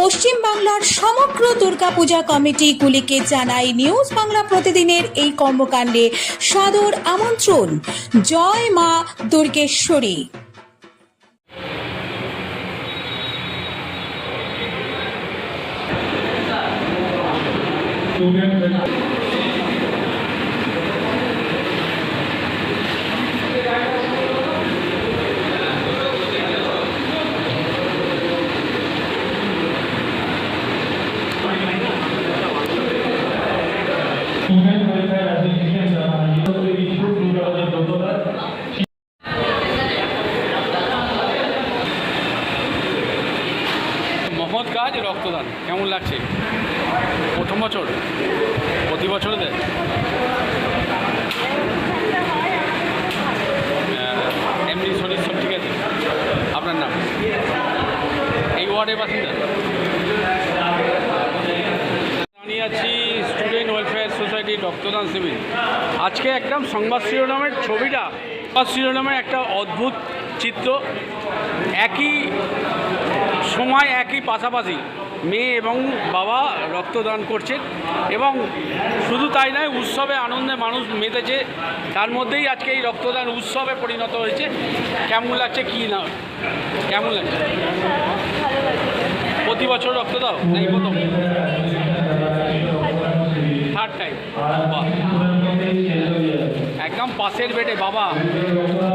পশ্চিম বাংলার সমগ্র দুর্গাপূজা কমিটিগুলিকে জানাই নিউজ বাংলা প্রতিদিনের এই কর্মকাণ্ডে সদর আমন্ত্রণ। জয় মা দুর্গেশ্বরী। কেমন লাগছে? প্রথম বছর? প্রতি বছর দেয়? এমনি শরীর সব ঠিক আছে। আপনার নাম? এই ওয়ার্ডের বাসিন্দা? আমি আছি স্টুডেন্ট ওয়েলফেয়ার সোসাইটির রক্তদান শিবির। আজকে একদম সংবাদ শিরোনামের ছবিটা, সংবাদ শিরোনামের একটা অদ্ভুত চিত্র। একই সময়, একই পাশাপাশি মেয়ে এবং বাবা রক্তদান করছেন এবং শুধু তাই নয়, উৎসবে আনন্দে মানুষ মেতেছে। তার মধ্যেই আজকে এই রক্তদান উৎসবে পরিণত হয়েছে। কেমন লাগছে কি না? কেমন লাগছে? প্রতি বছর রক্ত দাও না এই প্রথম থার্ড টাইম একদম পাশের বেটে, বাবা।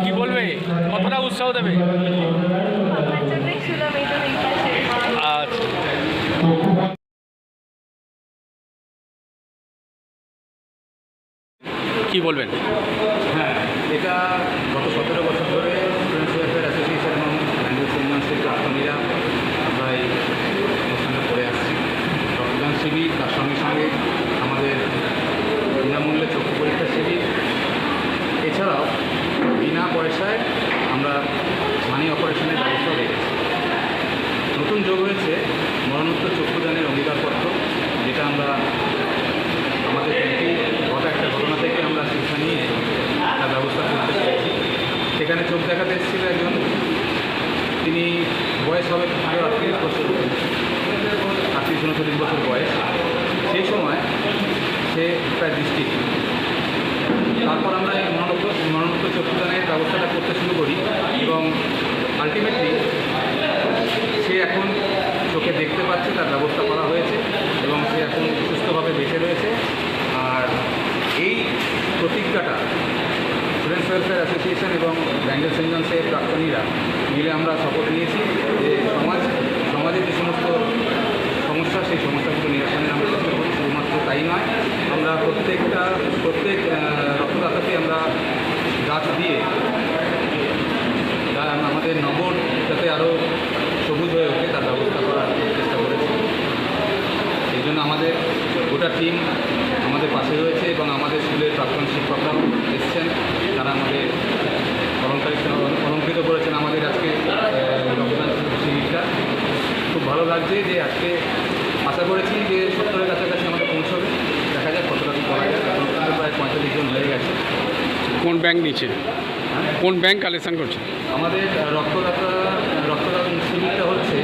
কি বলবে? কতটা উৎসাহ দেবে? কি বলবেন? হ্যাঁ এটা গত সতেরো বছর ধরে অ্যাসোসিয়েশন এবং ল্যাঙ্গুয়েজ ইউনিভার্সিটির প্রাক্তনীরা আমরা এই অনুষ্ঠানটা করে আসছি রক্তদান শিবির তার সঙ্গে সঙ্গে আমাদের বিনামূল্যে চক্ষু পরীক্ষা শিবির এছাড়াও বিনা পয়সায় আমরা মানি অপারেশনের ব্যবস্থা রেখেছি নতুন যোগ হয়েছে মরণোত্তর চক্ষুদানের অঙ্গীকারপত্র যেটা আমরা আমাদের কমিটি গত একটা ঘটনা থেকে আমরা শিক্ষা নিয়ে একটা ব্যবস্থা করতে পেরেছি সেখানে চোখ দেখাতে এসেছিল একজন তিনি বয়স হবে আরও আটত্রিশ বছর আটত্রিশ উনচল্লিশ বছর বয়স সেই সময় সে প্রায় দৃষ্টি তারপর আমরা এই মনোনক্ত মনোনক্ত চক্ষুদানের ব্যবস্থাটা করতে শুরু করি এবং আলটিমেটলি সে এখন চোখে দেখতে পাচ্ছে, তার ব্যবস্থা করা হয়েছে এবং সে এখন সুস্থভাবে বেঁচে রয়েছে। আর এই প্রতিজ্ঞাটা স্টুডেন্টস ওয়েলফেয়ার অ্যাসোসিয়েশন এবং ব্যাঙ্গেল সেন্ট্রান্সের প্রাক্তনীরা মিলে আমরা শপথ নিয়েছি যে সমাজ, সমাজে যে সমস্ত সমস্যা, সেই সমস্যাগুলো নিরসনের আমরা চেষ্টা করি। শুধুমাত্র তাই নয় আমরা প্রত্যেকটা প্রত্যেক রক্তদাতাকে আমরা গাছ দিয়ে আমাদের নগর যাতে আরও কোন ব্যাংক নিচ্ছে? কোন ব্যাংক কালেকশন করছে? আমাদের রক্তদাতা রক্তদাতা হচ্ছে